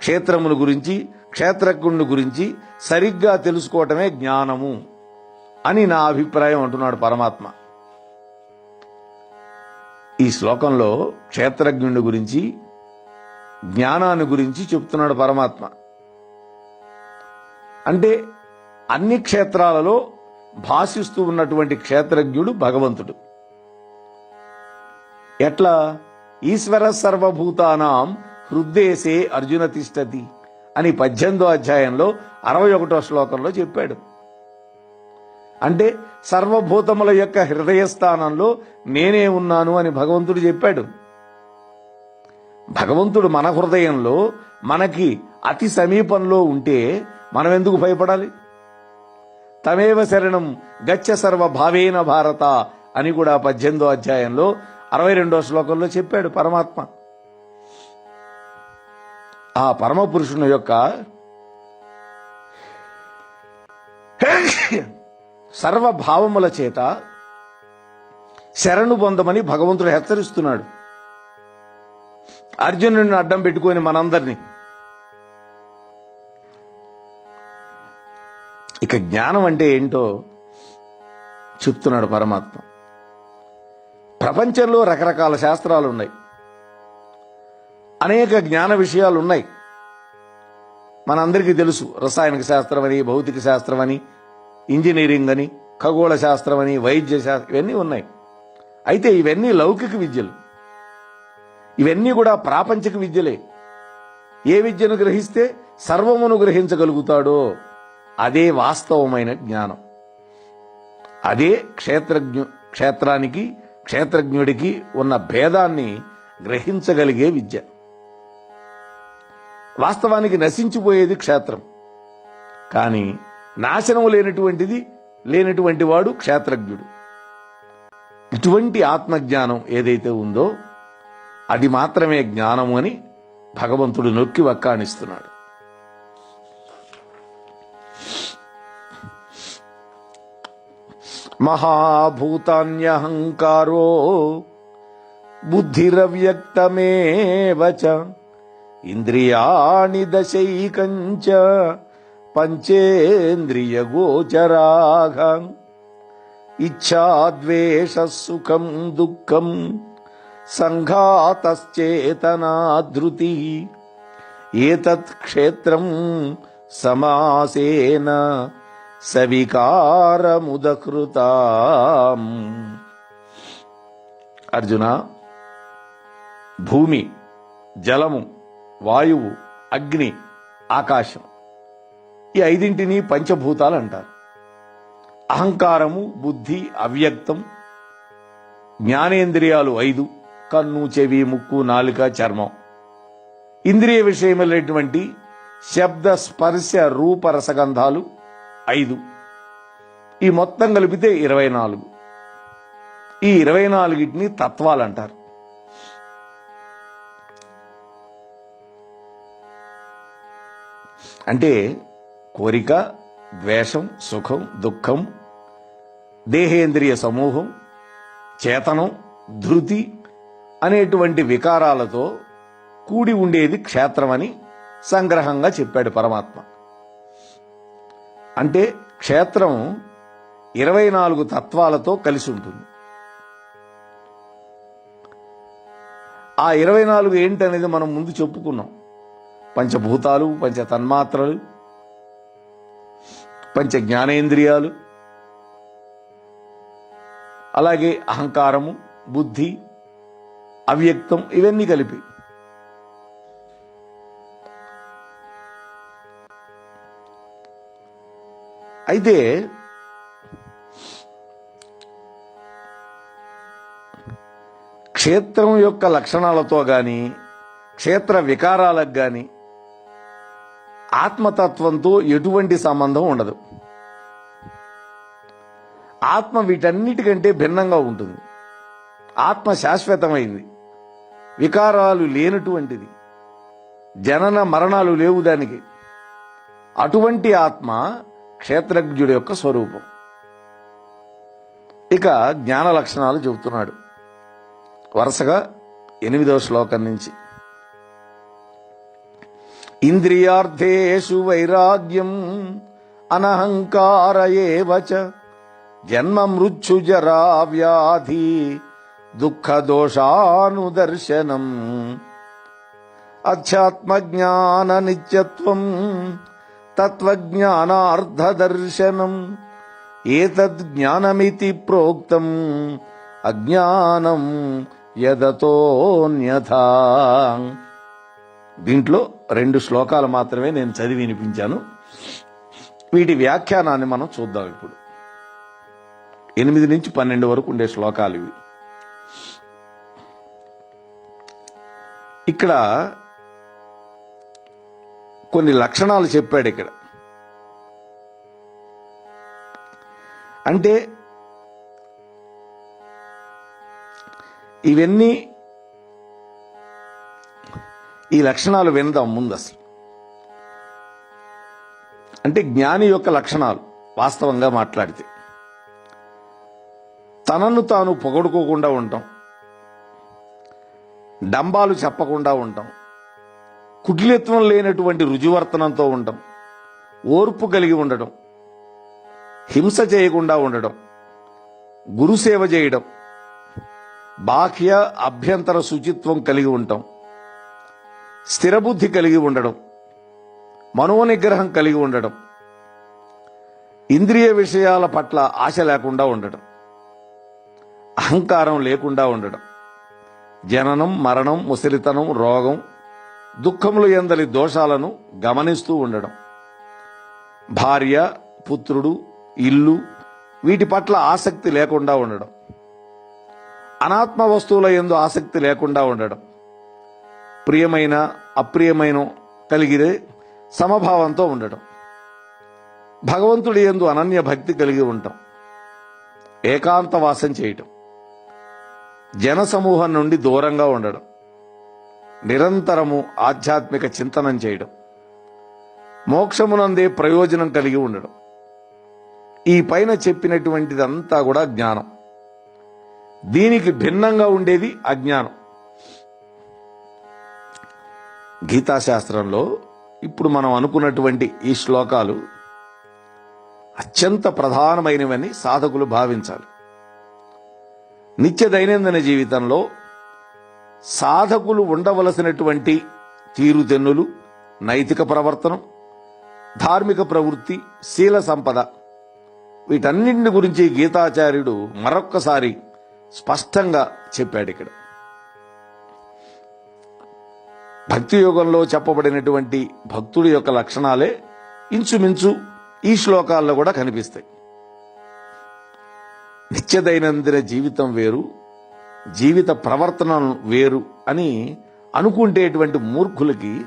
క్షేత్రముల గురించి క్షేత్రజ్ఞుని గురించి సరిగ్గా తెలుసుకోవటమే జ్ఞానము అని నా అభిప్రాయం అంటున్నాడు పరమాత్మ. ఈ శ్లోకంలో క్షేత్రజ్ఞుని గురించి జ్ఞానాన్ని గురించి చెప్తున్నాడు పరమాత్మ. అంటే అన్ని క్షేత్రాలలో భాషిస్తూ ఉన్నటువంటి క్షేత్రజ్ఞుడు భగవంతుడు. ఎట్లా? ఈశ్వర సర్వభూతానాం హృద్దేశే అర్జున తిష్టతి అని పద్దెనిమిదో అధ్యాయంలో అరవై ఒకటో శ్లోకంలో చెప్పాడు. అంటే సర్వభూతముల యొక్క హృదయ స్థానంలో నేనే ఉన్నాను అని భగవంతుడు చెప్పాడు. భగవంతుడు మన హృదయంలో మనకి అతి సమీపంలో ఉంటే మనం ఎందుకు భయపడాలి? తమేవ శరణం గచ్చ సర్వ భావేన భారత అని కూడా పద్దెనిమిదో అధ్యాయంలో అరవై రెండో శ్లోకంలో చెప్పాడు పరమాత్మ. ఆ పరమ పురుషుని యొక్క సర్వభావముల చేత శరణు పొందమని భగవంతుడు హెచ్చరిస్తున్నాడు. అర్జునుడిని అడ్డం పెట్టుకొని మనందరినీ. ఇక జ్ఞానం అంటే ఏంటో చెప్తున్నాడు పరమాత్మ. ప్రపంచంలో రకరకాల శాస్త్రాలు ఉన్నాయి అనేక జ్ఞాన విషయాలు ఉన్నాయి మనందరికీ తెలుసు రసాయనిక శాస్త్రం అని భౌతిక శాస్త్రం అని ఇంజనీరింగ్ అని ఖగోళ శాస్త్రం అని వైద్య శాస్త్రం ఇవన్నీ ఉన్నాయి. అయితే ఇవన్నీ లౌకిక విద్యలు. ఇవన్నీ కూడా ప్రాపంచిక విద్యలే. ఏ విద్యను గ్రహిస్తే సర్వమును గ్రహించగలుగుతాడో అదే వాస్తవమైన జ్ఞానం. అదే క్షేత్రజ్ఞు క్షేత్రానికి క్షేత్రజ్ఞుడికి ఉన్న భేదాన్ని గ్రహించగలిగే విద్య. వాస్తవానికి నశించిపోయేది క్షేత్రం. కానీ నాశనం లేనటువంటిది లేనటువంటి వాడు క్షేత్రజ్ఞుడు. ఇటువంటి ఆత్మజ్ఞానం ఏదైతే ఉందో అది మాత్రమే జ్ఞానము అని భగవంతుడు నొక్కి వక్కాణిస్తున్నాడు. మహాభూతాన్యహంకారో బుద్ధిరవ్యక్తమేవ చ ఇంద్రియాణి దశైకంచ పంచేంద్రియగోచరాగ ఇచ్ఛాద్వేష సుఖం దుఃఖం సంఘాతశ్చేతనాధృతి ఏతత్ క్షేత్రం సమాసేన సవికారముదకృతాం. అర్జున భూమి జలము వాయువు అగ్ని ఆకాశం ఈ ఐదింటిని పంచభూతాలు అంటారు. అహంకారము బుద్ధి అవ్యక్తం జ్ఞానేంద్రియాలు ఐదు కన్ను చెవి ముక్కు నాలుక చర్మం. ఇంద్రియ విషయమైనటువంటి శబ్ద స్పర్శ రూప రసగంధాలు ఐదు. ఈ మొత్తం కలిపితే ఇరవై నాలుగు. ఈ ఇరవై నాలుగిటిని తత్వాలు అంటారు. అంటే కోరిక ద్వేషం సుఖం దుఃఖం దేహేంద్రియ సమూహం చేతనం ధృతి అనేటువంటి వికారాలతో కూడి ఉండేది క్షేత్రమని సంగ్రహంగా చెప్పాడు పరమాత్మ. అంటే క్షేత్రం ఇరవై నాలుగు తత్వాలతో కలిసి ఉంటుంది. ఆ ఇరవై నాలుగు ఏంటనేది మనం ముందు చెప్పుకున్నాం. పంచభూతాలు పంచ తన్మాత్రలు పంచ జ్ఞానేంద్రియాలు అలాగే అహంకారము బుద్ధి అవ్యక్తం ఇవన్నీ కలిపి. అయితే క్షేత్రం యొక్క లక్షణాలతో కానీ క్షేత్ర వికారాలకు కానీ ఆత్మతత్వంతో ఎటువంటి సంబంధం ఉండదు. ఆత్మ వీటన్నిటికంటే భిన్నంగా ఉంటుంది. ఆత్మ శాశ్వతమైంది. వికారాలు లేనటువంటిది. జనన మరణాలు లేవు దానికి. అటువంటి ఆత్మ క్షేత్రజ్ఞుడి యొక్క స్వరూపం. ఇక జ్ఞాన లక్షణాలు చెబుతున్నాడు. వరుసగా ఎనిమిదవ శ్లోకం నుంచి. ఇంద్రియార్థేషు వైరాగ్యం అనహంకార జన్మ మృత్యు జరా వ్యాధి దుఃఖ దోషానుదర్శనం అధ్యాత్మ జ్ఞాన నిత్యత్వం తత్వజ్ఞానార్థదర్శనం జ్ఞానమితి ప్రోక్తం అజ్ఞానం యదతోన్యథా దీంట్లో రెండు శ్లోకాలు మాత్రమే నేను చదివి వినిపించాను. వీటి వ్యాఖ్యానాన్ని మనం చూద్దాం ఇప్పుడు. ఎనిమిది నుంచి పన్నెండు వరకు ఉండే శ్లోకాలు ఇవి. ఇక్కడ కొన్ని లక్షణాలు చెప్పాడు ఇక్కడ. అంటే ఇవన్నీ ఈ లక్షణాలు వినదాం ముందు అసలు అంటే జ్ఞాని యొక్క లక్షణాలు వాస్తవంగా మాట్లాడితే. తనను తాను పొగడుకోకుండా ఉండటం డంబాలు చెప్పకుండా ఉండటం కుటిలత్వం లేనటువంటి రుజువర్తనంతో ఉండటం ఓర్పు కలిగి ఉండటం హింస చేయకుండా ఉండడం. గురుసేవ చేయడం. బాహ్య అభ్యంతర శుచిత్వం కలిగి ఉంటాం. స్థిరబుద్ధి కలిగి ఉండడం మనోనిగ్రహం కలిగి ఉండడం ఇంద్రియ విషయాల పట్ల ఆశ లేకుండా ఉండడం అహంకారం లేకుండా ఉండడం జననం మరణం ముసలితనం రోగం దుఃఖములు ఎందలి దోషాలను గమనిస్తూ ఉండడం భార్య పుత్రుడు ఇల్లు వీటి పట్ల ఆసక్తి లేకుండా ఉండడం అనాత్మ వస్తువుల ఎందు ఆసక్తి లేకుండా ఉండడం ప్రియమైన అప్రియమైన కలిగితే సమభావంతో ఉండటం. భగవంతుడి ఎందు అనన్య భక్తి కలిగి ఉండటం. ఏకాంత వాసం చేయటం. జన సమూహం నుండి దూరంగా ఉండడం నిరంతరము ఆధ్యాత్మిక చింతనం చేయడం మోక్షమునందే ప్రయోజనం కలిగి ఉండడం ఈ పైన చెప్పినటువంటిదంతా కూడా జ్ఞానం. దీనికి భిన్నంగా ఉండేది అజ్ఞానం. గీతాశాస్త్రంలో ఇప్పుడు మనం అనుకున్నటువంటి ఈ శ్లోకాలు అత్యంత ప్రధానమైనవని సాధకులు భావించాలి. నిత్య దైనందిన జీవితంలో సాధకులు ఉండవలసినటువంటి తీరుతెన్నులు నైతిక ప్రవర్తనం ధార్మిక ప్రవృత్తి శీల సంపద వీటన్నింటి గురించి గీతాచార్యుడు మరొక్కసారి స్పష్టంగా చెప్పాడు ఇక్కడ. భక్తి యోగంలో చెప్పబడినటువంటి భక్తుడి యొక్క లక్షణాలే ఇంచుమించు ఈ శ్లోకాల్లో కూడా కనిపిస్తాయి. నిత్య దైనందిన జీవితం వేరు జీవిత ప్రవర్తన వేరు అని అనుకుంటేటువంటి మూర్ఖులకి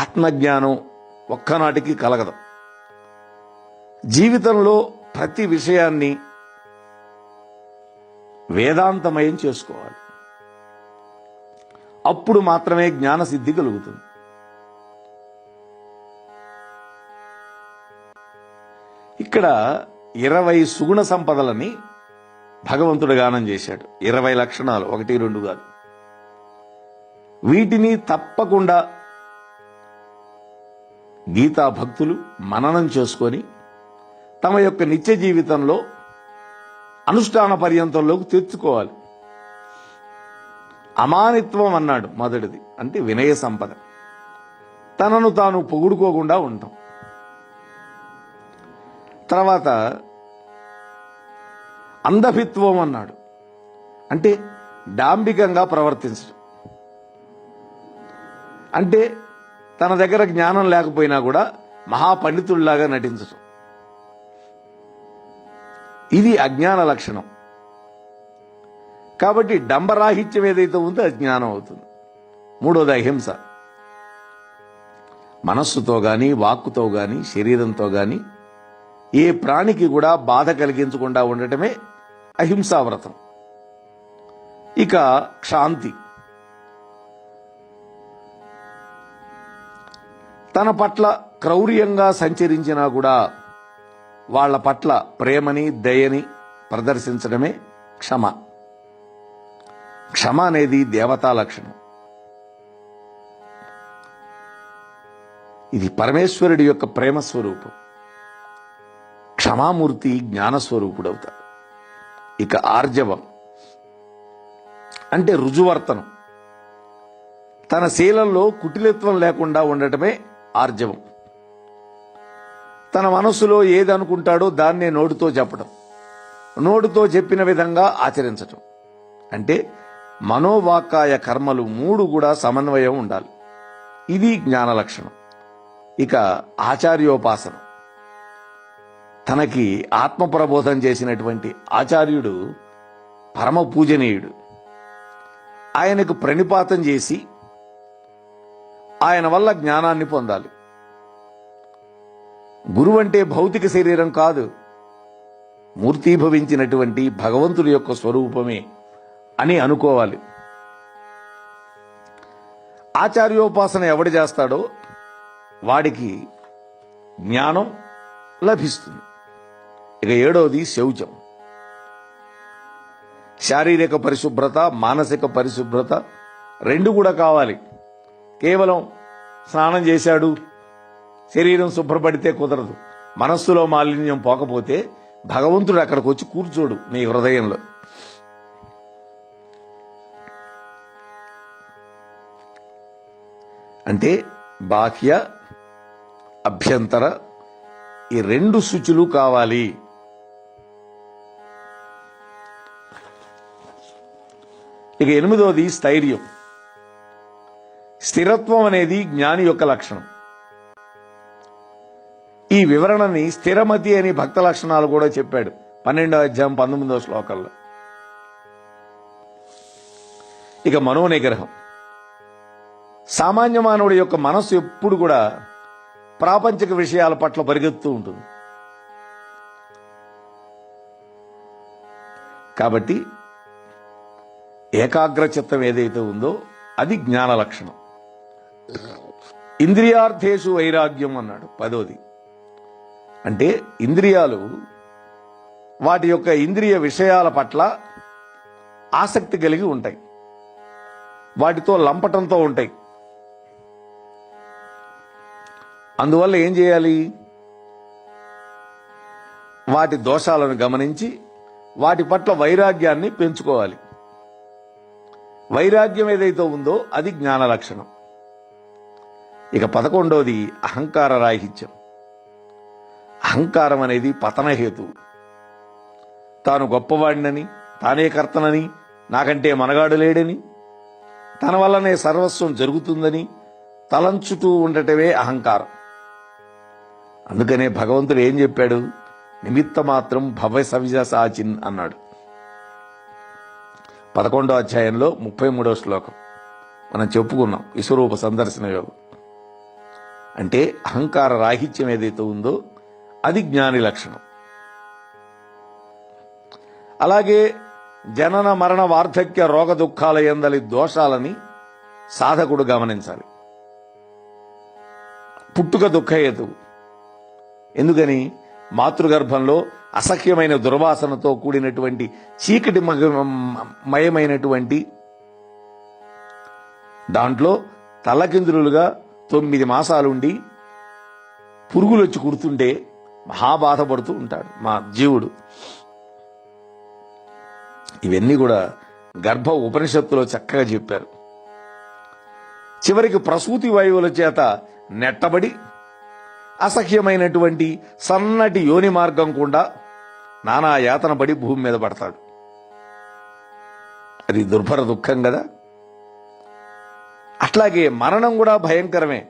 ఆత్మజ్ఞానం ఒక్కనాటికి కలగదు. జీవితంలో ప్రతి విషయాన్ని వేదాంతమయం చేసుకోవాలి. అప్పుడు మాత్రమే జ్ఞాన సిద్ధి కలుగుతుంది. ఇక్కడ ఇరవై సుగుణ సంపదలని భగవంతుడు గానం చేశాడు. ఇరవై లక్షణాలు ఒకటి రెండు కాదు. వీటిని తప్పకుండా గీతా భక్తులు మననం చేసుకొని తమ యొక్క నిత్య జీవితంలో అనుష్ఠాన పర్యంతంలోకి తెచ్చుకోవాలి. అమానిత్వం అన్నాడు మొదటిది అంటే వినయ సంపద. తనను తాను పొగుడుకోకుండా ఉంటాం తర్వాత అంధభిత్వం అన్నాడు. అంటే డాంబికంగా ప్రవర్తించడం. అంటే తన దగ్గర జ్ఞానం లేకపోయినా కూడా మహాపండితుల్లాగా నటించడం. ఇది అజ్ఞాన లక్షణం. కాబట్టి డంబరాహిత్యం ఏదైతే ఉందో అది జ్ఞానం అవుతుంది. మూడోది అహింస. మనస్సుతో కానీ వాక్కుతో కానీ శరీరంతో కానీ ఏ ప్రాణికి కూడా బాధ కలిగించకుండా ఉండటమే అహింసా వ్రతం ఇక క్షాంతి. తన పట్ల క్రౌర్యంగా సంచరించినా కూడా వాళ్ళ పట్ల ప్రేమని దయని ప్రదర్శించడమే క్షమ. క్షమ అనేది దేవతా లక్షణం. ఇది పరమేశ్వరుడి యొక్క ప్రేమ స్వరూపం. క్షమామూర్తి జ్ఞానస్వరూపుడవుతాడు. ఇక ఆర్జవం అంటే రుజువర్తనం. తన శీలంలో కుటిలత్వం లేకుండా ఉండటమే ఆర్జవం. తన మనసులో ఏది అనుకుంటాడో దాన్నే నోటితో చెప్పడం నోటితో చెప్పిన విధంగా ఆచరించటం. అంటే మనోవాకాయ కర్మలు మూడు కూడా సమన్వయం ఉండాలి. ఇది జ్ఞాన లక్షణం. ఇక ఆచార్యోపాసన. తనకి ఆత్మ ప్రబోధం చేసినటువంటి ఆచార్యుడు పరమ పూజనీయుడు. ఆయనకు ప్రణిపాతం చేసి ఆయన వల్ల జ్ఞానాన్ని పొందాలి. గురువు అంటే భౌతిక శరీరం కాదు. మూర్తీభవించినటువంటి భగవంతుడి యొక్క స్వరూపమే. అని అనుకోవాలి. ఆచార్యోపాసన ఎవడు చేస్తాడో వాడికి జ్ఞానం లభిస్తుంది. ఇక ఏడవది శౌచం. శారీరక పరిశుభ్రత మానసిక పరిశుభ్రత రెండు కూడా కావాలి. కేవలం స్నానం చేశాడు శరీరం శుభ్రపడితే కుదరదు. మనస్సులో మాలిన్యం పోకపోతే భగవంతుడు అక్కడికి వచ్చి కూర్చోడు నీ హృదయంలో. అంటే బాహ్య అభ్యంతర ఈ రెండు శుచులు కావాలి. ఇక ఎనిమిదవది స్థైర్యం. స్థిరత్వం అనేది జ్ఞాని యొక్క లక్షణం. ఈ వివరణని స్థిరమతి అని భక్త లక్షణాలు కూడా చెప్పాడు పన్నెండవ అధ్యాయం పంతొమ్మిదవ శ్లోకంలో. ఇక మనోనిగ్రహం. సామాన్య మానవుడి యొక్క మనస్సు ఎప్పుడు కూడా ప్రాపంచిక విషయాల పట్ల పరిగెత్తూ ఉంటుంది. కాబట్టి ఏకాగ్ర చిత్తం ఏదైతే ఉందో అది జ్ఞాన లక్షణం. ఇంద్రియార్థేషు వైరాగ్యం అన్నాడు పదోది. అంటే ఇంద్రియాలు వాటి యొక్క ఇంద్రియ విషయాల పట్ల ఆసక్తి కలిగి ఉంటాయి. వాటితో లంపటంతో ఉంటాయి. అందువల్ల ఏం చేయాలి? వాటి దోషాలను గమనించి వాటి పట్ల వైరాగ్యాన్ని పెంచుకోవాలి. వైరాగ్యం ఏదైతే ఉందో అది జ్ఞాన లక్షణం. ఇక పదకొండవది అహంకార రాహిత్యం. అహంకారం అనేది పతన హేతు. తాను గొప్పవాడినని తానే కర్తనని నాకంటే మనగాడు లేడని తన వల్లనే సర్వస్వం జరుగుతుందని తలంచుతూ ఉండటమే అహంకారం. అందుకనే భగవంతుడు ఏం చెప్పాడు? నిమిత్త మాత్రం భవ సవిజ సాచిన్ అన్నాడు. పదకొండో అధ్యాయంలో ముప్పై మూడో శ్లోకం. మనం చెప్పుకున్నాం విశ్వరూప సందర్శన యోగం. అంటే అహంకార రాహిత్యం ఏదైతే ఉందో అది జ్ఞాని లక్షణం. అలాగే జనన మరణ వార్ధక్య రోగ దుఃఖాల ఎందలి దోషాలని సాధకుడు గమనించాలి. పుట్టుక దుఃఖహేతువు ఎందుకని? మాతృగర్భంలో అసఖ్యమైన దుర్వాసనతో కూడినటువంటి చీకటి మగ- మయమైనటువంటి దాంట్లో తలకిందులుగా తొమ్మిది మాసాలుండి పురుగులు వచ్చి కుడుతుంటే మహాబాధపడుతూ ఉంటాడు మా జీవుడు. ఇవన్నీ కూడా గర్భ ఉపనిషత్తులో చక్కగా చెప్పారు. చివరికి ప్రసూతి వాయువుల చేత నెట్టబడి అసహ్యమైనటువంటి సన్నటి యోని మార్గం కూడా నానా యాతన పడి భూమి మీద పడతాడు. అది దుర్భర దుఃఖం కదా? అట్లాగే మరణం కూడా భయంకరమే.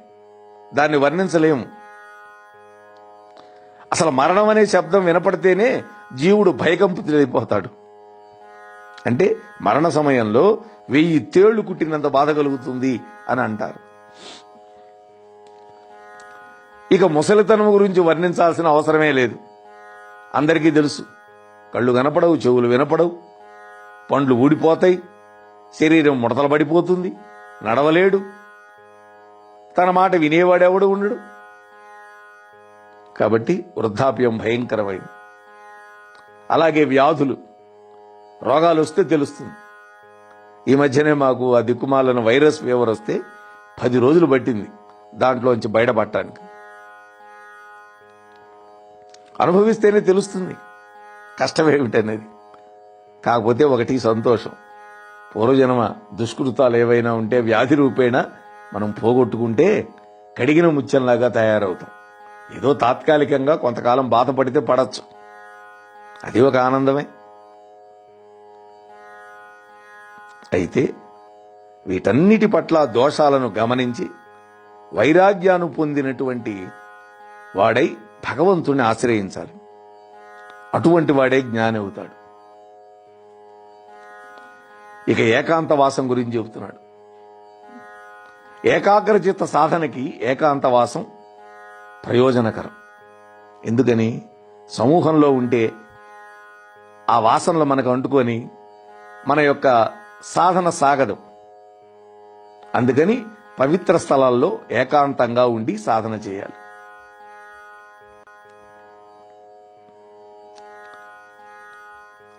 దాన్ని వర్ణించలేము. అసలు మరణం అనే శబ్దం వినపడితేనే జీవుడు భయకంపితుడైపోతాడు. అంటే మరణ సమయంలో వెయ్యి తేళ్ళు కుట్టినంత బాధ కలుగుతుంది అని అంటారు. ఇక ముసలితనం గురించి వర్ణించాల్సిన అవసరమే లేదు. అందరికీ తెలుసు కళ్ళు కనపడవు చెవులు వినపడవు. పండ్లు ఊడిపోతాయి శరీరం ముడతలు పడిపోతుంది నడవలేడు. తన మాట వినేవాడెవడు ఉండడు. కాబట్టి వృద్ధాప్యం భయంకరమైంది. అలాగే వ్యాధులు రోగాలు వస్తే తెలుస్తుంది. ఈ మధ్యనే మాకు ఆ దిక్కుమాలను వైరస్ ఫీవర్ వస్తే పది రోజులు పట్టింది దాంట్లోంచి బయటపడటానికి. అనుభవిస్తేనే తెలుస్తుంది. కష్టం ఏమిటనేది కాకపోతే ఒకటి సంతోషం. పూర్వజన్మ దుష్కృతాలు ఏవైనా ఉంటే వ్యాధి రూపేణ మనం పోగొట్టుకుంటే కడిగిన ముత్యంలాగా తయారవుతాం. ఏదో తాత్కాలికంగా కొంతకాలం బాధపడితే పడచ్చు. అది ఒక ఆనందమే. అయితే వీటన్నిటి పట్ల దోషాలను గమనించి వైరాగ్యాన్ని పొందినటువంటి వాడై భగవంతుణ్ణి ఆశ్రయించాలి. అటువంటి వాడే జ్ఞాని అవుతాడు. ఇక ఏకాంతవాసం గురించి చెబుతున్నాడు. ఏకాగ్రచిత్త సాధనకి ఏకాంత వాసం ప్రయోజనకరం. ఎందుకని? సమూహంలో ఉంటే ఆ వాసనలు మనకు అంటుకొని మన యొక్క సాధన సాగదు. అందుకని పవిత్ర స్థలాల్లో ఏకాంతంగా ఉండి సాధన చేయాలి.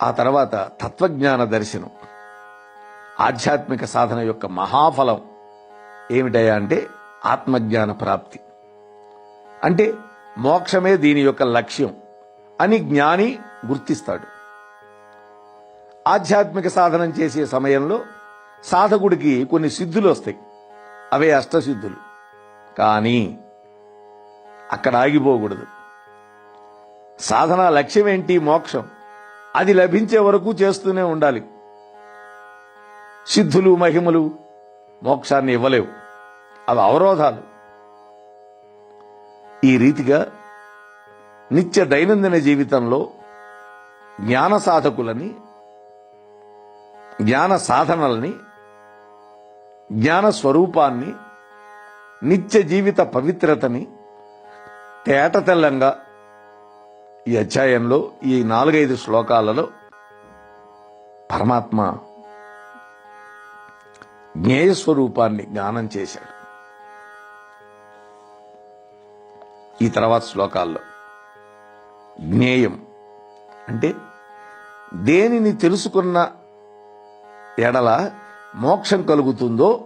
ఆ తర్వాత తత్వజ్ఞాన దర్శనం. ఆధ్యాత్మిక సాధన యొక్క మహాఫలం ఏమిటయా అంటే ఆత్మజ్ఞాన ప్రాప్తి. అంటే మోక్షమే దీని యొక్క లక్ష్యం అని జ్ఞాని గుర్తిస్తాడు. ఆధ్యాత్మిక సాధనం చేసే సమయంలో సాధకుడికి కొన్ని సిద్ధులు వస్తాయి. అవే అష్టసిద్ధులు. కానీ అక్కడ ఆగిపోకూడదు. సాధన లక్ష్యం ఏంటి మోక్షం. అది లభించే వరకు చేస్తూనే ఉండాలి. సిద్ధులు మహిమలు మోక్షాన్ని ఇవ్వలేవు. అవి అవరోధాలు. ఈ రీతిగా నిత్య దైనందిన జీవితంలో జ్ఞాన సాధకులని జ్ఞాన సాధనలని జ్ఞాన స్వరూపాన్ని నిత్య జీవిత పవిత్రతని తేటతెల్లంగా ఈ అధ్యాయంలో ఈ నాలుగైదు శ్లోకాలలో పరమాత్మ జ్ఞేయస్వరూపాన్ని జ్ఞానం చేశాడు. ఈ తర్వాత శ్లోకాల్లో జ్ఞేయం అంటే దేనిని తెలుసుకున్న ఎడల మోక్షం కలుగుతుందో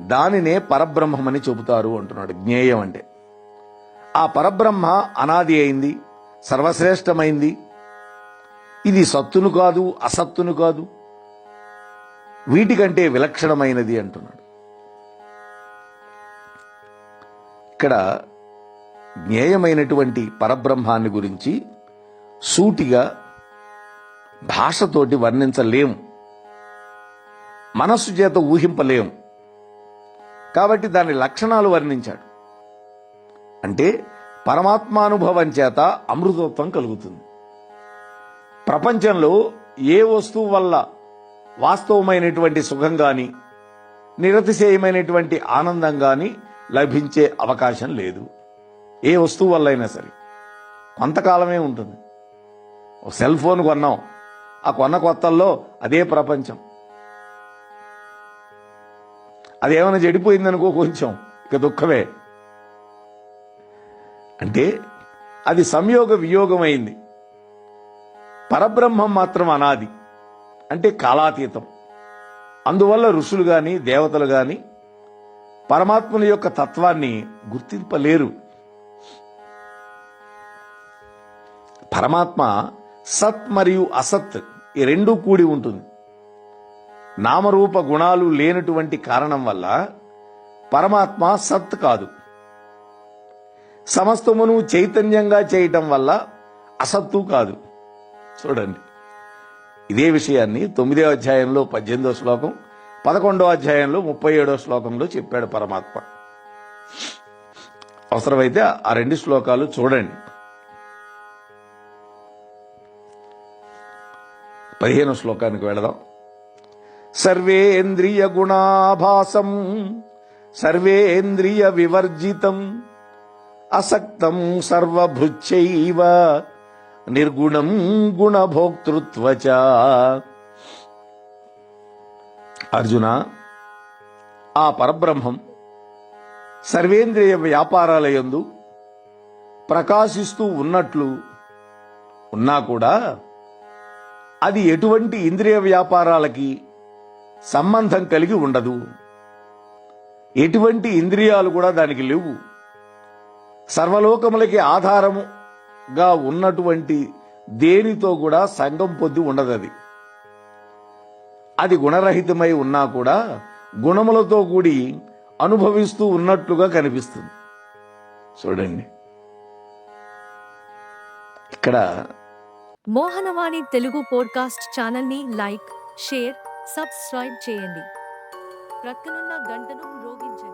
దానినే పరబ్రహ్మమని చెబుతారు అంటున్నాడు. జ్ఞేయం అంటే ఆ పరబ్రహ్మ అనాది అయింది. సర్వశ్రేష్టమైంది. ఇది సత్తును కాదు అసత్తును కాదు. వీటికంటే విలక్షణమైనది అంటున్నాడు. ఇక్కడ జ్ఞేయమైనటువంటి పరబ్రహ్మాన్ని గురించి సూటిగా భాషతోటి వర్ణించలేం మనస్సు చేత ఊహింపలేం కాబట్టి దాని లక్షణాలు వర్ణించాడు. అంటే పరమాత్మానుభవం చేత అమృతత్వం కలుగుతుంది. ప్రపంచంలో ఏ వస్తువు వల్ల వాస్తవమైనటువంటి సుఖం గాని నిరతిశయమైనటువంటి ఆనందం గాని లభించే అవకాశం లేదు. ఏ వస్తువు వల్ల అయినా సరే. కొంతకాలమే ఉంటుంది. ఒక సెల్ ఫోన్ కొన్నాం. ఆ కొన్న కొత్తల్లో అదే ప్రపంచం. అదేమైనా చెడిపోయిందనుకో కొంచెం ఇక దుఃఖమే. అంటే అది సంయోగ వియోగమైంది. పరబ్రహ్మం మాత్రం అనాది అంటే కాలాతీతం. అందువల్ల ఋషులు గాని దేవతలు గాని పరమాత్మల యొక్క తత్వాన్ని గుర్తింపలేరు. పరమాత్మ సత్ మరియు అసత్ ఈ రెండూ కూడి ఉంటుంది. నామరూప గుణాలు లేనటువంటి కారణం వల్ల పరమాత్మ సత్ కాదు. సమస్తమును చైతన్యంగా చేయటం వల్ల అసత్తు కాదు. చూడండి. ఇదే విషయాన్ని తొమ్మిదో అధ్యాయంలో పద్దెనిమిదో శ్లోకం పదకొండో అధ్యాయంలో ముప్పై ఏడో శ్లోకంలో చెప్పాడు పరమాత్మ. అవసరమైతే ఆ రెండు శ్లోకాలు చూడండి. పదిహేను శ్లోకానికి వెళదాం. సర్వేంద్రియ గుణాభాసం సర్వేంద్రియ వివర్జితం అసక్తం సర్వభృచ్చైవ నిర్గుణం గుణభోక్తృత్వచ. అర్జున ఆ పరబ్రహ్మం సర్వేంద్రియ వ్యాపారాలయందు ప్రకాశిస్తూ ఉన్నట్లు ఉన్నా కూడా అది ఎటువంటి ఇంద్రియ వ్యాపారాలకి సంబంధం కలిగి ఉండదు. ఎటువంటి ఇంద్రియాలు కూడా దానికి లేవు. సర్వలోకములకి ఆధారముగా ఉన్నటువంటి దేనితో కూడా సంఘం పొద్దు ఉండదు అది అది గుణరహితమై ఉన్నా కూడా గుణములతో కూడి అనుభవిస్తూ ఉన్నట్లుగా కనిపిస్తుంది. చూడండి. ఇక్కడ మోహనవాణి తెలుగు పోడ్కాస్ట్ ఛానల్ని లైక్ షేర్ సబ్స్క్రైబ్ చేయండి. ప్రక్కనున్న గంటను మ్రోగించండి